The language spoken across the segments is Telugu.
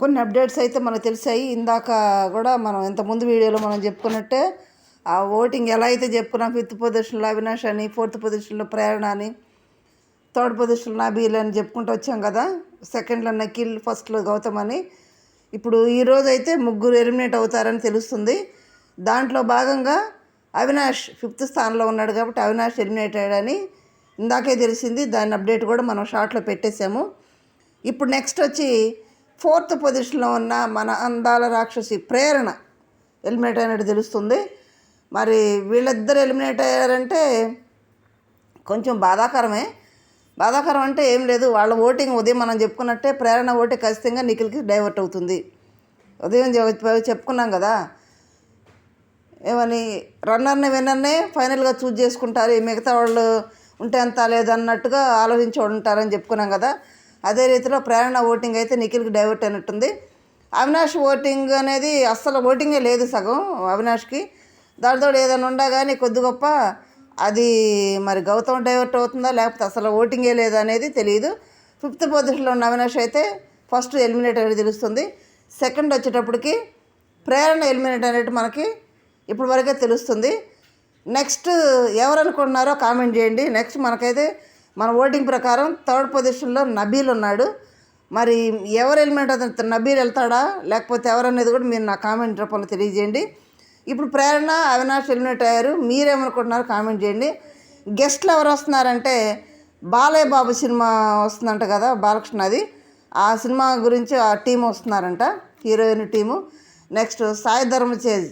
కొన్ని అప్డేట్స్ అయితే మనకు తెలిసాయి. ఇందాక కూడా మనం ఇంత ముందు వీడియోలో మనం చెప్పుకున్నట్టే ఆ ఓటింగ్ ఎలా అయితే చెప్పుకున్నాం ఫిఫ్త్ పొజిషన్లో అవినాష్ అని ఫోర్త్ పొజిషన్లో ప్రేరణ అని థర్డ్ పొజిషన్లో నబీల్ అని చెప్పుకుంటూ వచ్చాం కదా. సెకండ్లో నకిల్ ఫస్ట్లో గౌతమ్ అని. ఇప్పుడు ఈరోజు అయితే ముగ్గురు ఎలిమినేట్ అవుతారని తెలుస్తుంది. దాంట్లో భాగంగా అవినాష్ ఫిఫ్త్ స్థానంలో ఉన్నాడు కాబట్టి అవినాష్ ఎలిమినేట్ అయ్యాడని ఇందాకే తెలిసింది. దాని అప్డేట్ కూడా మనం షార్ట్లో పెట్టేశాము. ఇప్పుడు నెక్స్ట్ వచ్చి ఫోర్త్ పొజిషన్లో ఉన్న మన అందాల రాక్షసి ప్రేరణ ఎలిమినేట్ అయినట్టు తెలుస్తుంది. మరి వీళ్ళిద్దరు ఎలిమినేట్ అయ్యారంటే కొంచెం బాధాకరమే. బాధాకరం అంటే ఏం లేదు వాళ్ళ ఓటింగ్ ఉదయం మనం చెప్పుకున్నట్టే ప్రేరణ ఓటే ఖచ్చితంగా నిఖిల్కి డైవర్ట్ అవుతుంది. ఉదయం చెప్పుకున్నాం కదా. ఏమని రన్నర్ని విన్నర్నే ఫైనల్గా చూజ్ చేసుకుంటారు. మిగతా వాళ్ళు ఉంటే అంత లేదన్నట్టుగా ఆలోచించి ఉంటారని చెప్పుకున్నాం కదా. అదే రీతిలో ప్రేరణ ఓటింగ్ అయితే నిఖిల్కి డైవర్ట్ అయినట్టుంది. అవినాష్ ఓటింగ్ అనేది అస్సలు ఓటింగే లేదు సగం అవినాష్కి. దానితో ఏదైనా ఉండా కానీ కొద్ది గొప్ప అది మరి గౌతమ్ డైవర్ట్ అవుతుందా లేకపోతే అసలు ఓటింగే లేదా అనేది తెలియదు ఫిఫ్త్ పొజిషన్లో ఉన్న అవినాష్ అయితే ఫస్ట్ ఎలిమినేట్ అనేది తెలుస్తుంది. సెకండ్ వచ్చేటప్పటికి ప్రేరణ ఎలిమినేట్ అనేది మనకి ఇప్పుడు వరకే తెలుస్తుంది. నెక్స్ట్ ఎవరు అనుకుంటున్నారో కామెంట్ చేయండి. నెక్స్ట్ మనకైతే మన ఓటింగ్ ప్రకారం థర్డ్ పొజిషన్లో నబీల్ ఉన్నాడు. మరి ఎవరు ఎలిమెంట్ అతను నబీల్ వెళ్తాడా? లేకపోతే ఎవరనేది కూడా మీరు నా కామెంట్ రూపంలో తెలియజేయండి. ఇప్పుడు ప్రేరణ అవినాష్ ఎలిమినేట్ అయ్యారు. మీరేమనుకుంటున్నారు కామెంట్ చేయండి. గెస్ట్లు ఎవరు వస్తున్నారంటే బాలయ్య బాబు సినిమా వస్తుందంట కదా బాలకృష్ణ అది. ఆ సినిమా గురించి ఆ టీం వస్తున్నారంట హీరోయిన్ టీము. నెక్స్ట్ సాయి ధర్మచేజ్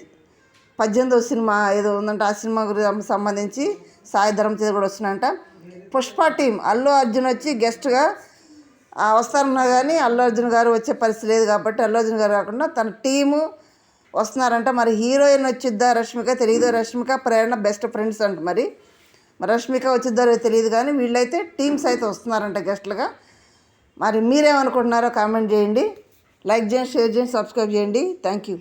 పద్దెనిమిదవ సినిమా ఏదో ఉందంట ఆ సినిమా గురించి సంబంధించి సాయి ధర్మచేజ్ కూడా వస్తున్నాయంట పుష్ప టీం. అల్లు అర్జున్ వచ్చి గెస్ట్గా వస్తారన్నా కానీ అల్లు అర్జున్ గారు వచ్చే పరిస్థితి లేదు కాబట్టి అల్లు అర్జున్ గారు కాకుండా తన టీము వస్తున్నారంట. మరి హీరోయిన్ వచ్చిద్దా రష్మిక? తెలియదు రష్మిక? ప్రేరణ బెస్ట్ ఫ్రెండ్స్ అంట మరి. మరి రష్మిక వచ్చిద్దారో తెలియదు కానీ వీళ్ళైతే టీమ్స్ అయితే వస్తున్నారంట గెస్ట్లుగా. మరి మీరేమనుకుంటున్నారో కామెంట్ చేయండి. లైక్ చేయండి షేర్ చేయండి సబ్స్క్రైబ్ చేయండి. Thank you.